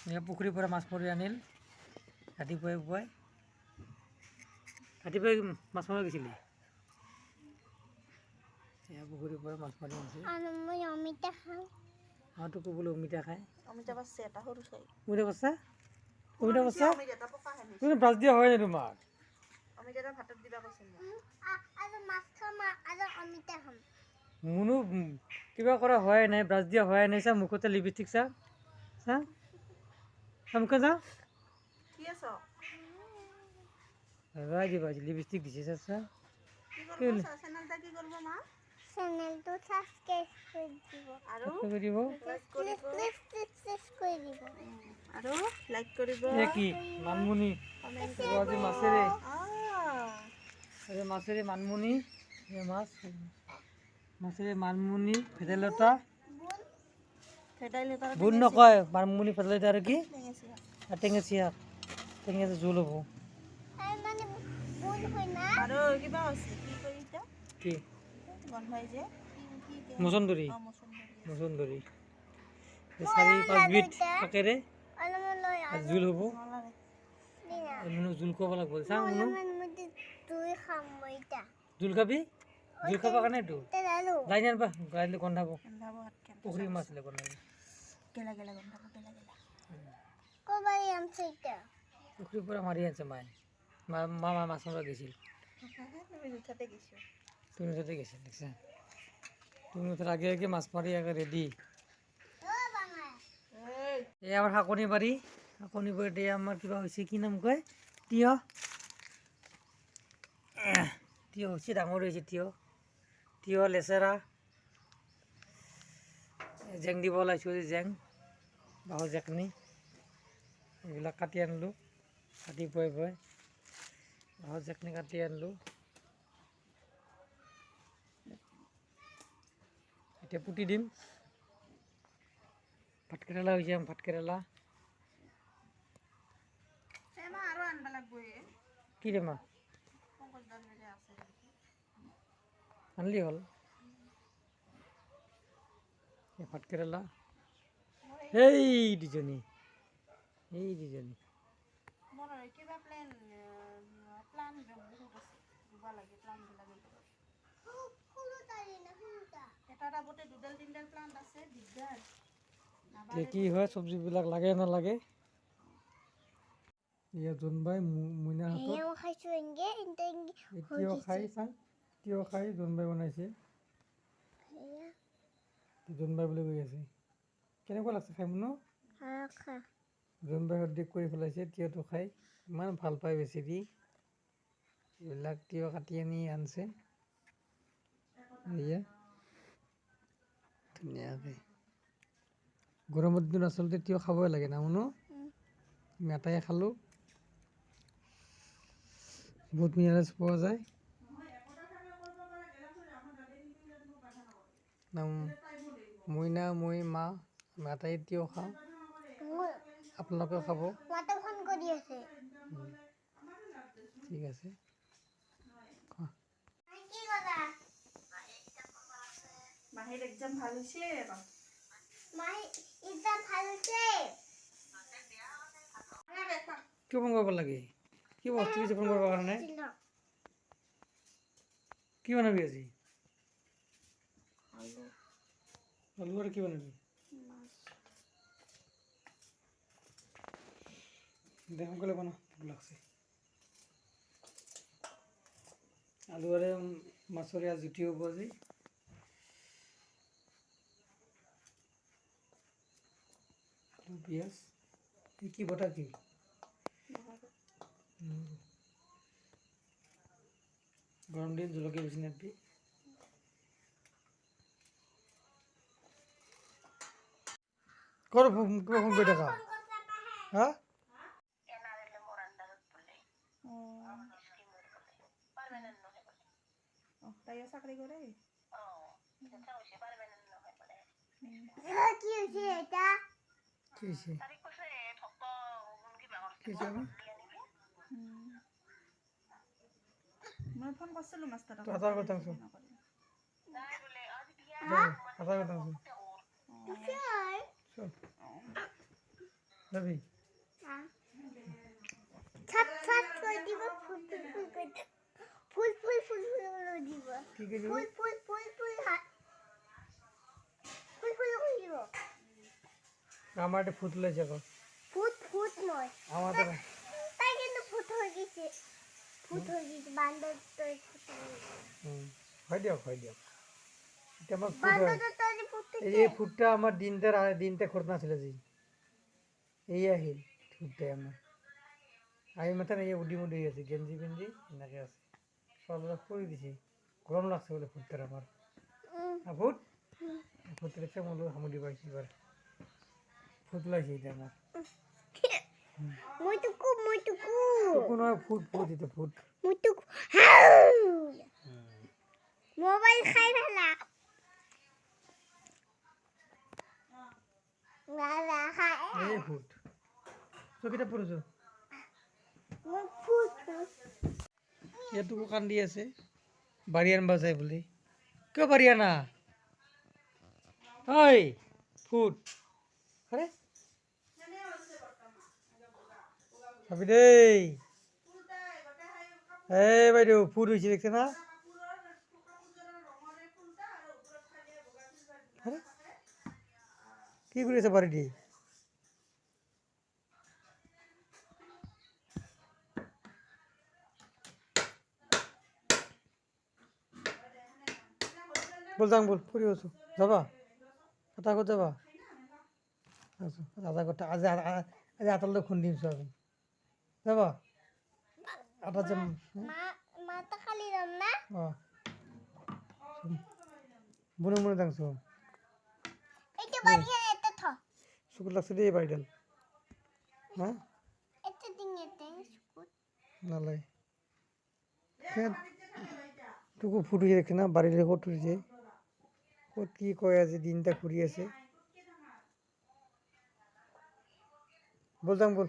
এনেকৈ পুখুৰীৰ পৰা মাছ মাৰি আনিল। ৰাতিপুৱাই পুৱাই ৰাতিপুৱাই মাছ মাৰিব গৈছিলি? পুখুৰীৰ পৰা মাছ মাৰি অঁ অমিতা খায়। অমিতা অমিতা দিয়া হয় তোমাৰ? মোনো কিবা কৰা হোৱাই নাই ব্ৰাছ দিয়া হোৱাই নাই চা মুখতে লিপষ্টিক চা। চা। চা মুখে চা কি আছ লগাই দিবা লিপষ্টিক দিছে চা চা কি কেলে? কৰিব চেনেলটা কি কৰিব মা চেনেলটো ছাবস্ক্ৰাইব কৰি দিব আৰু কৰি দিব লাইক কৰিব প্লিজ প্লিজ প্লিজ কৰি দিব আৰু লাইক এ কি মানমুনি কমেণ্ট এইটো আজি মাছেৰে আহ এই মাছেৰে মানমুনি এই মাছ মাছেৰে মানমুনি ভেদাইলতা ভেদাইলতাৰ বুট নকয় মানমুনি ভেদাইলতা আৰু কি? টেঙেচি আৰু টেঙেচি শাক জোল হ'ব। মানে কি মচন্দৰী এই চাৰি পাঁচবিধ শাকেৰে লৈ জোল হ'ব? মুনু জোল খুৱাব লাগিব? চাওঁ মুনু এতিয়া জোল খাবি? জোল খাব কাৰণেতো লাইন আনবা। গাড়ী গন্ধাব পুখুৰীৰ মাছ হ'লে গন্ধাব গেলা গেলা গন্ধাব গেলা গেলা ক'বাই আনছো এতিয়া পুখুৰীৰ পৰা মাৰি আনিছে মায়ে। মা মা মা মাছ মাৰিব গৈছিল। তুমি জোঠাতে গেছো। তুমি দেখছা? তুমি তার আগে আগে মাছ মারি আগে রেডি এই। আমার শাকনি বাড়ি। শাকনি বাড়িতে আমার কিবা হয়েছে কি নাম কয়? তিয়হ তিয়হ হচ্ছে ডাঙর হয়েছে তিয়হ তিয়হ লেচেৰা। জেং দিব ওলাইছোঁ যে জেং। বাঁহৰ জেকনি এইবিলাক কাটি আনিলোঁ কাটি পুৱাই পুৱাই বাঁহৰ জেকনি কাটি আনিলোঁ। এতিয়া পুতি দিম। ভাতকেৰেলা হৈছে ভাতকেৰেলা। কি আছে আনলি হ'ল। ভাতকেৰেলা। সেই দুজনী দুজনী। কি হয় চব্জিবিলাক লাগে নালাগে। জোনবাই বনাইছে। জোনবাই বুলি কৈ আছে। কেনেকুৱা লাগছে খাই মুনো খা। জোনবাই সদৃশ কৰি পেলাইছে তিয়হটো খাই। ইমান ভাল পায় বেছেৰি এইবিলাক তিয়হ কাটি আনি আনছে। এয়া ধুনীয়াকৈ। গৰমৰ দিনত আচলতে তিয়হ খাবই লাগে না মুনো আমি আটায়ে খালোঁ। বহুত মিনাৰেলছ পোৱা যায়। নাম মইনা মই মা আটাই তিয়হ খাওঁ মোৰ আপোনালোকেও খাব। মাতো ফোন কৰি আছে। ঠিক আছে। কি এক্সাম ভালো ভালো ফোন কৰিব লাগে? কি বস্তু দিছে ফোন কৰিবৰ কাৰণে? কি বনাবি আজি? আলু। আৰু কি বনাবি? দে সোনকালে বনা লাগছে আলুৰে মাছৰে আজি জুতি হ'ব আজি। আলু, পিঁয়াজ, কি বটা কি। গৰম দিন, জলকীয়া বেছি নাপি কৰ ফোন কৰি থাকা? হা? কি হৈছে আকৌ? মই ফোন কৰিছিলোঁ মাষ্টাৰক কথা আছো কথা আছো যাবি ছাত ছাত করে দিব ফুল ফুল ফুল করে দিব। ফুল ফুল ফুল ফুল করে দিব কি কি দিবি ফুল ফুল ফুল ফুল ফুল ফুল দিব আমার একটা ফুট লেছে এখন ফুট ফুট নয় আমাদের তাই কিন্তু ফুট হয়ে গেছে ফুট হয়ে গেছে বান্দর তো ফুট হুম হয় দিয়ক হয় দিয়ক এটা আমার ফুট এই ফুটটা আমার আগে দিনটা করতে ছিল যে এই আহিল ফুটটাই আমার আমি মাথা এই উডি মুডি আছে গেঞ্জি গেঞ্জি এনেকে আছে সব করে দিছি গরম লাগছে বলে ফুটটার আমার। আর ফুট? ফুট লেগেছে মূল হামুদি পাইছি এবার। ফুট লাগছে এটা আমার। মুটুকু মুটুকু কোনো ফুট ফুট দিতে ফুট। মুটুকু মোবাইল খাই ফেলা। না খাই। এই ফুট। চকিটা পড়েছো? মুখ ফুট। ফুট এটুকু কান্দি আছে। বাড়ি আনবা যায় বলি। কেউ বাড়ি আনা ওই ফুট। আরে। ভাবি দেই এই বাইদেউ, ফুট হয়েছে দেখছে না? কি করেছে বাড়িটি? বলতাম বল ফুরি আছো যাবা? কথা কত যাবা? আচ্ছা আধা ঘণ্টা আজ আজ আটাল খুন দিম আমি। যাবা? আটা যে মা মাথা খালি দাম না। মনে মনে থাকছো এটা বাড়িয়ে এটা থ। শুকুর লাগছে রে বাড়িটাল হ্যাঁ এটা দিন এতে স্কুল নালাই টুকু ফুটুছে দেখে না বাড়ির রেখে উঠেছে। ও কি কয় আছে দিনটা ঘুরিয়েছে বলতাম বল